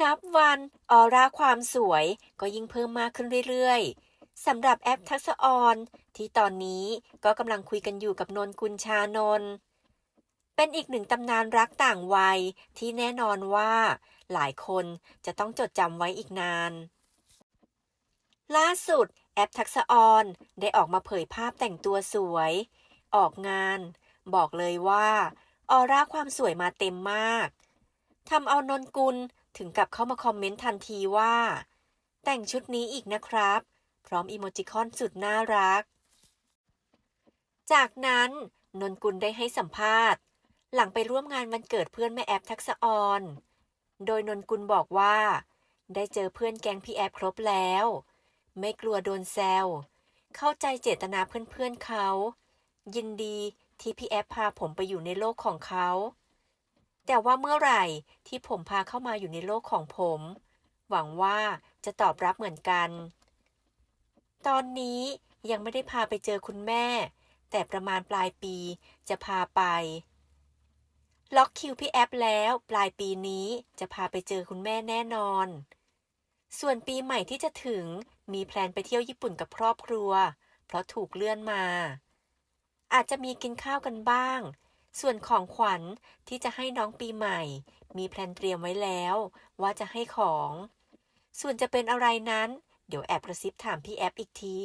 นับวันออร่าความสวยก็ยิ่งเพิ่มมากขึ้นเรื่อยๆสำหรับแอปทักษะออนที่ตอนนี้ก็กำลังคุยกันอยู่กับนนกุลชานนเป็นอีกหนึ่งตำนานรักต่างวัยที่แน่นอนว่าหลายคนจะต้องจดจำไว้อีกนาน ล่าสุดแอปทักษะออนได้ออกมาเผยภาพแต่งตัวสวย ออกงาน บอกเลยว่าออร่าความสวยมาเต็มมากทำเอานนกุล ถึงกับเข้ามาคอมเมนต์ทันทีว่า แต่งชุดนี้อีกนะครับ พร้อมอีโมจิคอนสุดน่ารัก จากนั้นนนกุลได้ให้สัมภาษณ์ หลังไปร่วมงานวันเกิดเพื่อนแม่แอปทักษออน โดยนนกุลบอกว่า ได้เจอเพื่อนแก๊งพี่แอปครบแล้ว ไม่กลัวโดนแซว เข้าใจเจตนาเพื่อนๆเขา ยินดีที่พี่แอปพาผมไปอยู่ในโลกของเขา แต่ว่าเมื่อไหร่ที่ผมพาเข้ามาอยู่ในโลกของผม หวังว่าจะตอบรับเหมือนกัน ตอนนี้ยังไม่ได้พาไปเจอคุณแม่ แต่ประมาณปลายปีจะพาไป ล็อกคิวพี่แอปแล้วปลายปีนี้จะพาไปเจอคุณแม่แน่นอน ส่วนปีใหม่ที่จะถึงมีแพลนไปเที่ยวญี่ปุ่นกับครอบครัว เพราะถูกเลื่อนมา อาจจะมีกินข้าวกันบ้าง ส่วนของขวัญที่จะให้น้องปีใหม่ มีแพลนเตรียมไว้แล้ว ว่าจะให้ของ ส่วนจะเป็นอะไรนั้น เดี๋ยวแอบกระซิบถามพี่แอปอีกที